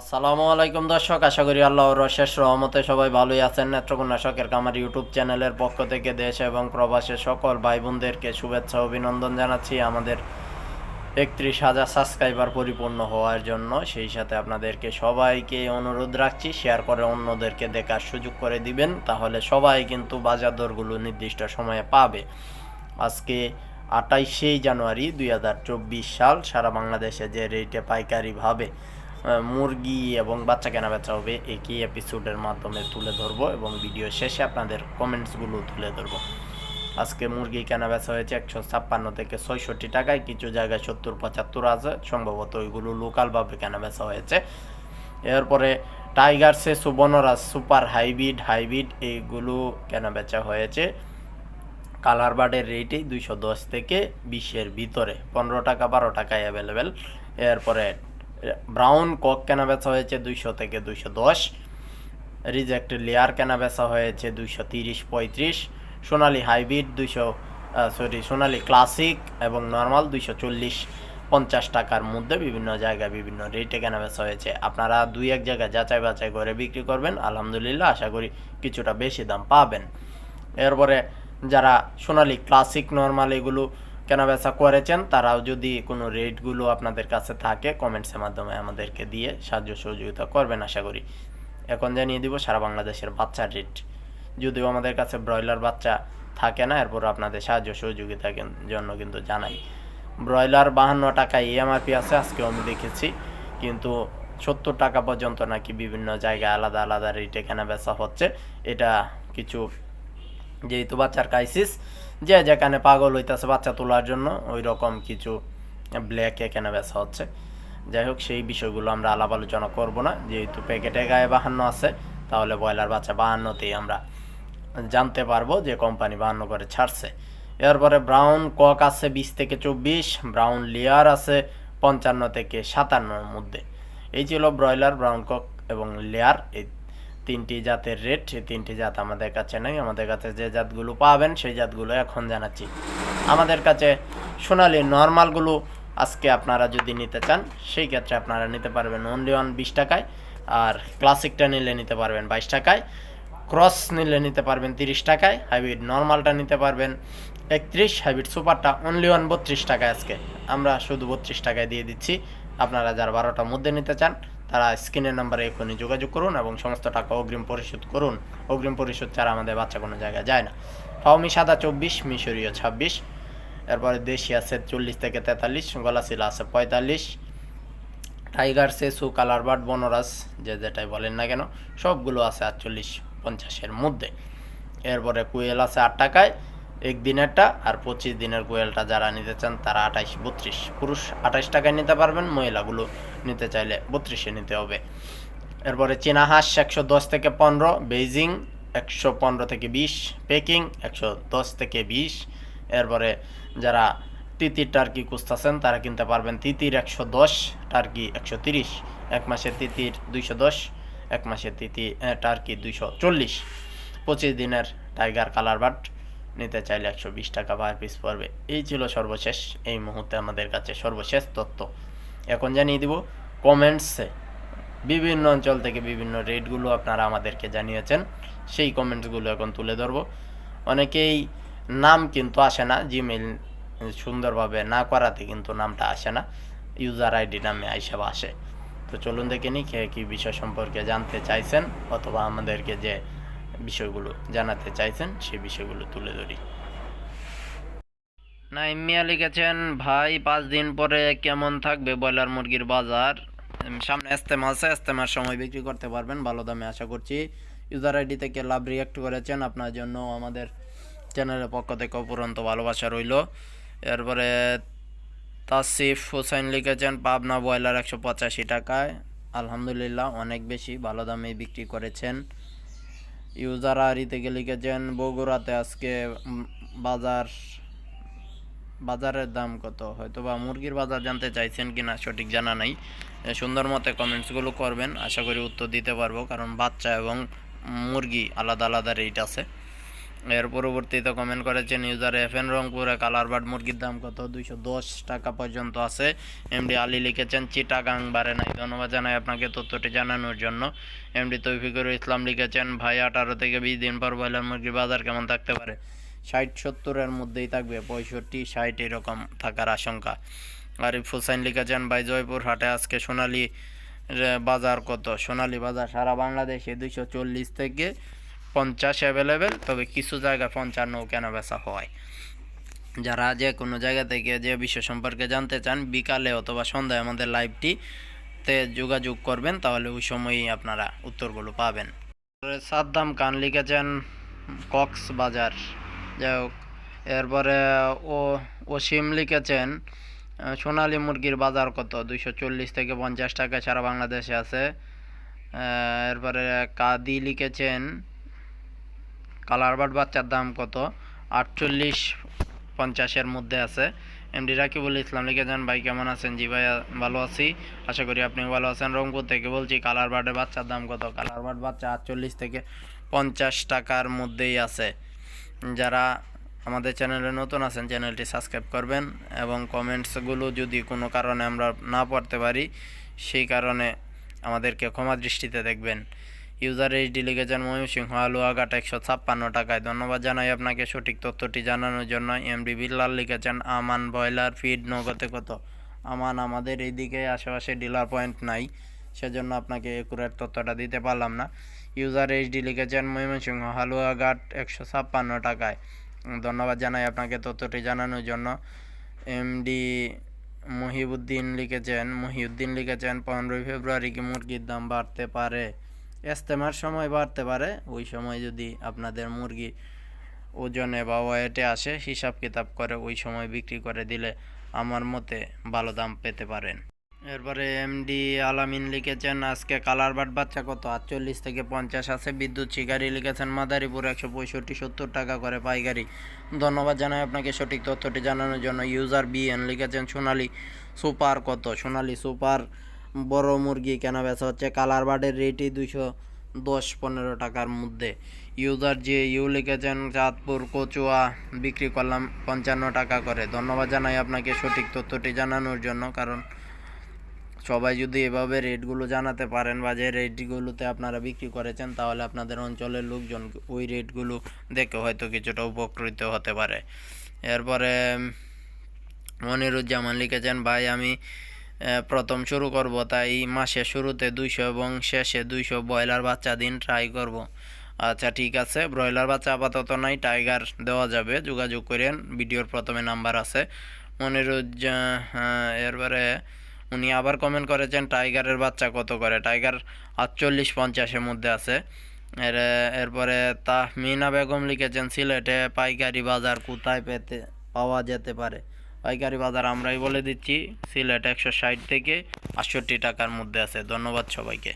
আসসালামু আলাইকুম দর্শক, আশা করি আল্লাহর শেষ রহমতে সবাই ভালোই আছেন। নেত্রকোনা শখের কামার ইউটিউব চ্যানেলের পক্ষ থেকে দেশ এবং প্রবাসের সকল ভাই বোনদেরকে শুভেচ্ছা, অভিনন্দন জানাচ্ছি। আমাদের একত্রিশ হাজার সাবস্ক্রাইবার পরিপূর্ণ হওয়ার জন্য সেই সাথে আপনাদেরকে সবাইকে অনুরোধ রাখছি, শেয়ার করে অন্যদেরকে দেখার সুযোগ করে দিবেন, তাহলে সবাই কিন্তু বাজার দরগুলো নির্দিষ্ট সময়ে পাবে। আজকে আটাইশেই জানুয়ারি দুই হাজার চব্বিশ সাল, সারা বাংলাদেশে যে রেটে পাইকারিভাবে মুরগি এবং বাচ্চা কেনা বেচা হবে একই এপিসোডের মাধ্যমে তুলে ধরবো এবং ভিডিও শেষে আপনাদের কমেন্টসগুলো তুলে ধরবো। আজকে মুরগি কেনা বেচা হয়েছে একশো ছাপ্পান্ন থেকে ছয়ষট্টি টাকায়, কিছু জায়গায় সত্তর, পঁচাত্তর আছে, সম্ভবত ওইগুলো লোকালভাবে কেনা বেচা হয়েছে। এরপরে টাইগারসে সুবর্ণরাজ সুপার হাইব্রিড হাইব্রিড এইগুলো কেনা বেচা হয়েছে। কালার বার্ডের রেটই দুইশো দশ থেকে বিশের ভিতরে, পনেরো টাকা, বারো টাকায় অ্যাভেলেবেল এরপরে ব্রাউন কক কেনা বেচা হয়েছে দুইশো থেকে দুইশো দশ। রিজেক্ট লেয়ার কেনা বেচা হয়েছে দুইশো তিরিশ পঁয়ত্রিশ। সোনালি হাইব্রিড দুইশো সরি সোনালি ক্লাসিক এবং নর্মাল দুইশো চল্লিশ। পঞ্চাশ টাকার মধ্যে বিভিন্ন জায়গায় বিভিন্ন রেটে কেনা বেচা হয়েছে। আপনারা দুই এক জায়গায় যাচাই বাছাই করে বিক্রি করবেন। আলহামদুলিল্লাহ, আশা করি কিছুটা বেশি দাম পাবেন। এরপরে যারা সোনালি ক্লাসিক নর্মাল এগুলো কেনাবেচা করেছেন, তারাও যদি কোনো রেটগুলো আপনাদের কাছে থাকে, কমেন্টসের মাধ্যমে আমাদেরকে দিয়ে সাহায্য সহযোগিতা করবেন আশা করি। এখন জানিয়ে দিব, সারা বাংলাদেশের বাচ্চার রেট। যদিও আমাদের কাছে ব্রয়লার বাচ্চা থাকে না এরপর আপনাদের সাহায্য সহযোগিতা জন্য কিন্তু জানাই। ব্রয়লার বাহান্ন টাকায় এমআরপি আছে, আজকেও আমি দেখেছি। কিন্তু সত্তর টাকা পর্যন্ত নাকি বিভিন্ন জায়গায় আলাদা আলাদা রেটে কেনা বেচা হচ্ছে। এটা কিছু যেহেতু বাচ্চার ক্রাইসিস যে যেখানে পাগল হইতাছে, বাচ্চা তোলার জন্য ওই রকম কিছু ব্ল্যাকে কেনা বেচা হচ্ছে। যাই হোক, সেই বিষয়গুলো আমরা আলাপ আলোচনা করব না। যেহেতু প্যাকেটে গায়ে বাহান্ন আছে, তাহলে ব্রয়লার বাচ্চা বাহান্নতেই আমরা জানতে পারব যে কোম্পানি বাহান্ন করে ছাড়ছে। এরপরে ব্রাউন কক আছে বিশ থেকে চব্বিশ, ব্রাউন লেয়ার আছে পঞ্চান্ন থেকে সাতান্নর মধ্যে। এই ছিল ব্রয়লার, ব্রাউন কক এবং লেয়ার। এই তিনটি জাতের রেট সেই তিনটি জাত আমাদের কাছে নেই। আমাদের কাছে যে জাতগুলো পাবেন, সেই জাতগুলো এখন জানাচ্ছি। আমাদের কাছে সোনালি নর্মালগুলো আজকে আপনারা যদি নিতে চান, সেই ক্ষেত্রে আপনারা নিতে পারবেন অনলি ওয়ান বিশ টাকায়। আর ক্লাসিকটা নিলে নিতে পারবেন বাইশ টাকায়। ক্রস নিলে নিতে পারবেন তিরিশ টাকায়। হাইব্রিড নর্মালটা নিতে পারবেন একত্রিশ। হাইব্রিড সুপারটা অনলি ওয়ান বত্রিশ টাকায় আজকে। আমরা শুধু বত্রিশ টাকায় দিয়ে দিচ্ছি। আপনারা যার বারোটার মধ্যে নিতে চান তারা স্ক্রিনের নাম্বারে এখনই যোগাযোগ করুন এবং সমস্ত টাকা অগ্রিম পরিশোধ করুন। অগ্রিম পরিশোধ ছাড়া আমাদের বাচ্চা কোনো জায়গায় যায় না। ফাউমি সাদা চব্বিশ, মিশরীয় ছাব্বিশ, এরপরে দেশি আছে চল্লিশ থেকে তেতাল্লিশ গলাশিলা আছে পঁয়তাল্লিশ, টাইগার, সেসু, কালার বার্ড বনরাস যে যেটাই বলেন না কেন, সবগুলো আছে আটচল্লিশ পঞ্চাশের মধ্যে। এরপরে কুয়েল আছে আট টাকায় একদিনেরটা আর পঁচিশ দিনের কুয়েলটা যারা নিতে চান তারা আঠাইশ, বত্রিশ। পুরুষ আঠাইশ টাকায় নিতে পারবেন, মহিলাগুলো নিতে চাইলে বত্রিশে নিতে হবে। এরপরে চীনা হাঁস একশো দশ থেকে পনেরো, বেইজিং একশো পনেরো থেকে বিশ, পেকিং একশো দশ থেকে বিশ। এরপরে যারা তিতির টার্কি খুঁজতেছেন, তারা কিনতে পারবেন তিতির একশো দশ, টার্কি একশো তিরিশ, এক মাসের তিতির দুইশো দশ, এক মাসের তিতি টার্কি দুইশো চল্লিশ। পঁচিশ দিনের টাইগার কালার বাট নিতে চাইলে একশো বিশ টাকা পার পিস পড়বে। এই ছিল সর্বশেষ, এই মুহূর্তে আমাদের কাছে সর্বশেষ তথ্য। এখন জানিয়ে দিব কমেন্টসে বিভিন্ন অঞ্চল থেকে বিভিন্ন রেটগুলো আপনারা আমাদেরকে জানিয়েছেন। সেই কমেন্টসগুলো এখন তুলে ধরবো। অনেকেই নাম কিন্তু আসে না জিমেল সুন্দরভাবে না করাতে কিন্তু নামটা আসে না। ইউজার আইডি নামে আইসব আসে। তো চলুন দেখে নিই কে কী বিষয় সম্পর্কে জানতে চাইছেন, অথবা আমাদেরকে যে বিষয়গুলো জানাতে চাইছেন সেই বিষয়গুলো তুলে ধরি। নাইম মিয়া লিখেছেন, ভাই, পাঁচ দিন পরে কেমন থাকবে ব্রয়লার মুরগির বাজার? সামনে এস্তেমা আছে এস্তেমার সময় বিক্রি করতে পারবেন, ভালো দামে আশা করছি। ইউজার আইডি থেকে লাভ রিয়াক্ট করেছেন, আপনার জন্য আমাদের চ্যানেলের পক্ষ থেকে অপুরন্ত ভালোবাসা রইল। এরপরে তাসিফ হোসেন লিখেছেন, পাবনা ব্রয়লার একশো পঁচাশি টাকায়, আলহামদুলিল্লাহ, অনেক বেশি ভালো দামে বিক্রি করেছেন। ইউজার আরি থেকে লিখেছেন বগুড়াতে আজকে বাজার, বাজারের দাম কত? হয়তো বা মুরগির বাজার জানতে চাইছেন কিনা সঠিক জানা নাই। সুন্দর মতে কমেন্টসগুলো করবেন। আশা করি উত্তর দিতে পারব, কারণ বাচ্চা এবং মুরগি আলাদা আলাদা রেট আছে। এর পরবর্তীতে কমেন্ট করেছেন ইউজার এফ এন রংপুরে কালার বার্ড মুরগির দাম কত? দুইশো দশ টাকা পর্যন্ত আছে। এমডি আলী লিখেছেন, চিটাগাং বারে নাই। ধন্যবাদ জানাই আপনাকে তথ্যটি জানানোর জন্য। এমডি তৌফিকুর ইসলাম লিখেছেন, ভাই, আঠারো থেকে বিশ দিন পর ব্রয়লার মুরগির বাজার কেমন থাকতে পারে? ষাট সত্তরের মধ্যেই থাকবে, পঁয়ষট্টি, ষাট এরকম থাকার আশঙ্কা। আরিফ হুসাইন লিখেছেন, ভাই জয়পুর হাটে আজকে সোনালী বাজার কত? সোনালী বাজার সারা বাংলাদেশে দুইশো চল্লিশ থেকে পঞ্চাশ অ্যাভেলেবেল তবে কিছু জায়গায় পঞ্চান্ন কেনা বেচা হয়? যারা যে কোনো জায়গা থেকে যে বিষয় সম্পর্কে জানতে চান, বিকালে অথবা সন্ধ্যায় আমাদের লাইভটি তে যোগাযোগ করবেন, তাহলে ওই সময়ই আপনারা উত্তরগুলো পাবেন। সাদ্দাম খান লিখেছেন, কক্সবাজার। যাই হোক, এরপরে ও, ওসিম লিখেছেন, সোনালী মুরগির বাজার কত? দুইশো চল্লিশ থেকে পঞ্চাশ টাকা সারা বাংলাদেশে আছে। এরপরে কাদি লিখেছেন কালার বার্ড বাচ্চার দাম কত? আটচল্লিশ পঞ্চাশের মধ্যে আছে। এমডি রাকিবুল ইসলাম লিখে যান ভাই, কেমন আছেন? জি ভাই ভালো আছি। আশা করি আপনি ভালো আছেন। রংপুর থেকে বলছি, কালার বার্ডের বাচ্চার দাম কত? কালার বার্ড বাচ্চা আটচল্লিশ থেকে পঞ্চাশ টাকার মধ্যেই আছে। যারা আমাদের চ্যানেলে নতুন আছেন, চ্যানেলটি সাবস্ক্রাইব করবেন এবং কমেন্টসগুলো যদি কোনো কারণে আমরা না পড়তে পারি, সেই কারণে আমাদেরকে ক্ষমা দৃষ্টিতে দেখবেন। ইউজার এইচডি লিখেছেন ময়মনসিংহ আলুয়াঘাট একশো ছাপ্পান্ন টাকায়। ধন্যবাদ জানাই আপনাকে সঠিক তথ্যটি জানানোর জন্য। এমডি বিল্লাল লিখেছেন, আমান ব্রয়লার ফিড নগদে কত? আমান, আমাদের এইদিকে আশেপাশে ডিলার পয়েন্ট নাই, সেজন্য আপনাকে একুরেট তথ্যটা দিতে পারলাম না। ইউজার এইচডি লিখেছেন ময়মনসিংহ হালুয়াঘাট একশো ছাপ্পান্ন টাকায়। ধন্যবাদ জানাই আপনাকে তথ্যটি জানানোর জন্য। এমডি মহিবুদ্দিন লিখেছেন মহিউদ্দিন লিখেছেন, পনেরোই ফেব্রুয়ারি কি মুরগির দাম বাড়তে পারে? ইস্তেমার সময় বাড়তে পারে। ওই সময় যদি আপনাদের মুরগি ওজনে বা ওয়েটে আসে, হিসাব কিতাব করে ওই সময় বিক্রি করে দিলে আমার মতে ভালো দাম পেতে পারেন। এরপরে এমডি আলামিন লিখেছেন, আজকে কালার বাট বাচ্চা কত? আটচল্লিশ থেকে পঞ্চাশ আছে। বিদ্যুৎ শিকারি লিখেছেন, মাদারীপুর একশো পঁয়ষট্টি, সত্তর টাকা করে পাইকারি। ধন্যবাদ জানাই আপনাকে সঠিক তথ্যটি জানানোর জন্য। ইউজার বিএন লিখেছেন, সোনালি সুপার কত? সোনালি সুপার বড় মুরগি কেনা বেচা হচ্ছে। কালার বার্ডের রেটই দুশো দশ পনেরো টাকার মধ্যে। ইউজার যে ইউ লিখেছেন, চাঁদপুর, কচুয়া, বিক্রি করলাম পঞ্চান্ন টাকা করে। ধন্যবাদ জানাই আপনাকে সঠিক তথ্যটি জানানোর জন্য, কারণ সবাই যদি এভাবে রেটগুলো জানাতে পারেন বা যে রেটগুলোতে আপনারা বিক্রি করেছেন, তাহলে আপনাদের অঞ্চলের লোকজন ওই রেটগুলো দেখে হয়তো কিছুটা উপকৃত হতে পারে। এরপরে মনিরুজ্জামান লিখেছেন, ভাই, আমি প্রথম শুরু করব তাই মাসের শুরুতে দুইশো এবং শেষে দুইশো ব্রয়লার বাচ্চা দিন ট্রাই করব। আচ্ছা ঠিক আছে ব্রয়লার বাচ্চা আপাতত নাই টাইগার দেওয়া যাবে যোগাযোগ করেন ভিডিওর প্রথমে নাম্বার আছে। মনিরুজ্জা হ্যাঁ, এরপরে উনি আবার কমেন্ট করেছেন টাইগারের বাচ্চা কত করে? টাইগার আটচল্লিশ পঞ্চাশের মধ্যে আছে। এর এরপরে তাহমিনা বেগম লিখেছেন সিলেটে পাইকারি বাজার কোথায় পেতে পাওয়া যেতে পারে? পাইকারি বাজার আমরাই বলে দিচ্ছি। সিলেট একশো ষাট থেকে আটষট্টি টাকার মধ্যে আছে। ধন্যবাদ সবাইকে।